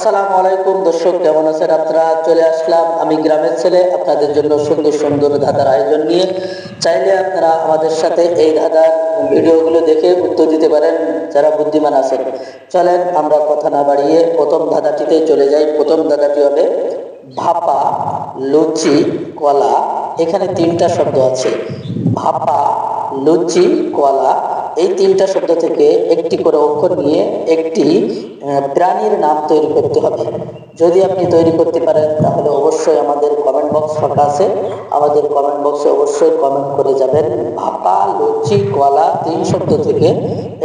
আসসালামু আলাইকুম, দর্শক, কেমন আছেন আপনারা? চলে আসলাম আমি গ্রামের ছেলে, আপনাদের জন্য সুন্দর সুন্দর ধাঁধার আয়োজন নিয়ে। চাইলে আপনারা আমাদের সাথে এই ধাঁধার ভিডিওগুলো দেখে উত্তর দিতে পারেন, যারা বুদ্ধিমান আছেন। চলেন আমরা কথা না বাড়িয়ে প্রথম ধাঁধাটিতে চলে যাই। প্রথম ধাঁধাটি হবে ভাপা, লুচি, কলা। এখানে তিনটা শব্দ আছে। ভাপা, লুচি, কলা। এই তিনটা শব্দ থেকে একটি করে অক্ষর নিয়ে একটি প্রাণীর নাম তৈরি করতে হবে। যদি আপনি তৈরি করতে পারেন, তাহলে অবশ্যই আমাদের কমেন্ট বক্স ফাঁকা আছে। আমাদের কমেন্ট বক্সে অবশ্যই কমেন্ট করে যাবেন। ভাপা, লুচি কলা তিন শব্দ থেকে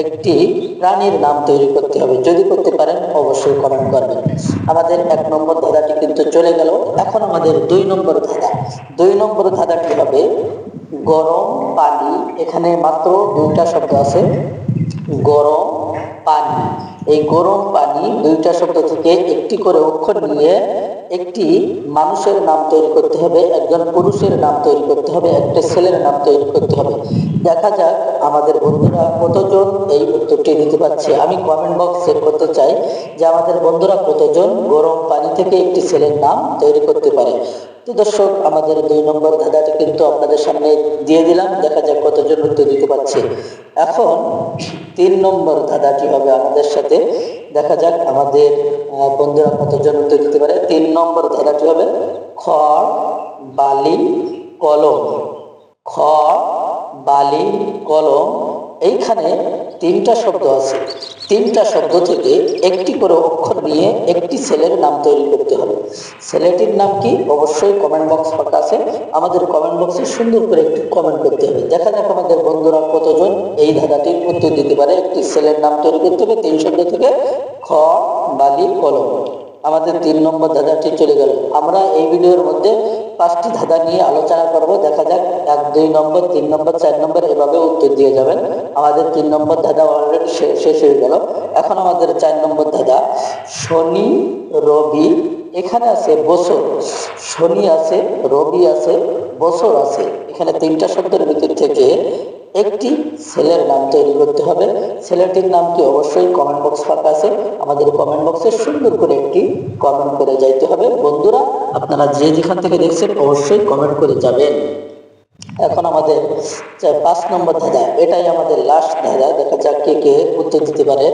একটি প্রাণীর নাম তৈরি করতে হবে। যদি করতে পারেন, অবশ্যই কমেন্ট করবেন। আমাদের এক নম্বর ধাঁধাটি কিন্তু চলে গেল। এখন আমাদের দুই নম্বর ধাঁধা। দুই নম্বর ধাঁধাটি হবে গরম এখানে মাত্র দুইটা শব্দ আছে। গরম পানি। এই গরম পানি দুইটা শব্দ থেকে একটি করে অক্ষর নিয়ে একটি মানুষের নাম তৈরি করতে হবে, একজন পুরুষের নাম তৈরি করতে হবে, একটা ছেলের নাম তৈরি করতে হবে। দেখা যাক আমাদের বন্ধুরা কতজন এই উত্তরটি দিতে পারছে। আমি কমেন্ট বক্স করতে চাই যে আমাদের বন্ধুরা কতজন গরম পানি থেকে একটি ছেলের নাম তৈরি করতে পারে। তো দর্শক, আমাদের দুই নম্বর ধাঁধাটি কিন্তু আপনাদের সামনে দিয়ে দিলাম। দেখা যাক কতজন উত্তর দিতে পারছে। এখন তিন নম্বর ধাঁধাটি হবে আমাদের সাথে। দেখা যাক আমাদের বন্ধুরা কতজন উত্তর দিতে পারে। তিন নম্বর ধাঁধাটি হবে খড়, বালি, কলম। খড়, বালি, কলম এইখানে তিনটা শব্দ আছে। তিনটা শব্দ থেকে একটি করে অক্ষর নিয়ে একটি ছেলের নাম তৈরি করতে হবে। ছেলেটির নাম কি? অবশ্যই কমেন্ট বক্স ফাঁকা আছে। আমাদের কমেন্ট বক্সে সুন্দর করে একটি কমেন্ট করতে হবে। দেখা যাক আমাদের বন্ধুরা কতজন এই ধাঁধাটির উত্তর দিতে পারে। একটি ছেলের নাম তৈরি করতে হবে। তিন শব্দ থেকে খ, বালি, কলম। আমাদের তিন নম্বর ধাঁধাটি চলে গেল। আমরা এই ভিডিওর মধ্যে পাঁচটি ধাঁধা নিয়ে আলোচনা করব। দেখা যাক এক, দুই নম্বর, তিন নম্বর, চার নম্বর এভাবে উত্তর দিয়ে যাবেন। আমাদের তিন নম্বর ধাঁধা অলরেডি শেষ হয়ে গেল। এখন আমাদের চার নম্বর ধাঁধা, শনি, রবি, এখানে আছে বছর। শনি আছে, রবি আছে, বছর আছে। এখানে তিনটা শব্দের ভিতর থেকে একটি ছেলের নাম তৈরি করতে হবে। ছেলেটির নাম কি? অবশ্যই কমেন্ট বক্স ফাঁকা আছে। আমাদের কমেন্ট বক্সে সুন্দর করে একটি কমেন্ট করে যাইতে হবে। বন্ধুরা, আপনারা যে যেখান থেকে দেখছেন, অবশ্যই কমেন্ট করে যাবেন। এখন আমাদের পাঁচ নম্বর ধাঁধা, এটাই আমাদের লাস্ট ধাঁধা। দেখা যাক কে কে উত্তর দিতে পারে।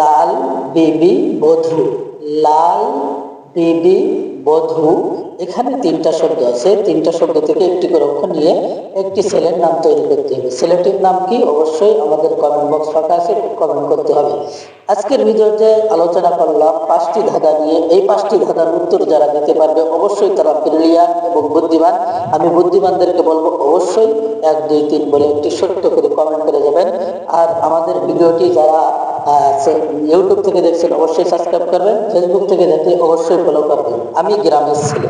লাল বেবি বধু, লাল বেবি বধূ এখানে তিনটা শব্দ আছে। তিনটা শব্দ থেকে একটি করে অক্ষর নিয়ে একটি ছেলের নাম তৈরি করতে হবে। ছেলেটির নাম কি? অবশ্যই আমাদের কমেন্ট বক্স ফাঁকা আছে কমেন্ট করতে হবে। আজকের ভিডিওতে আলোচনা করলাম পাঁচটি ধাঁধা নিয়ে। এই পাঁচটি ধাঁধার উত্তর যারা দিতে পারবে অবশ্যই তারা ব্রিলিয়ান এবং বুদ্ধিমান। আমি বুদ্ধিমানদেরকে বলব অবশ্যই এক, দুই, তিন বলে একটি ছোট্ট করে কমেন্ট করে যাবেন। আর আমাদের ভিডিওটি যারা ইউটিউব থেকে দেখছেন, অবশ্যই সাবস্ক্রাইব করবেন ফেসবুক থেকে দেখলে অবশ্যই ফলো করবেন। আমি গ্রামের ছেলে।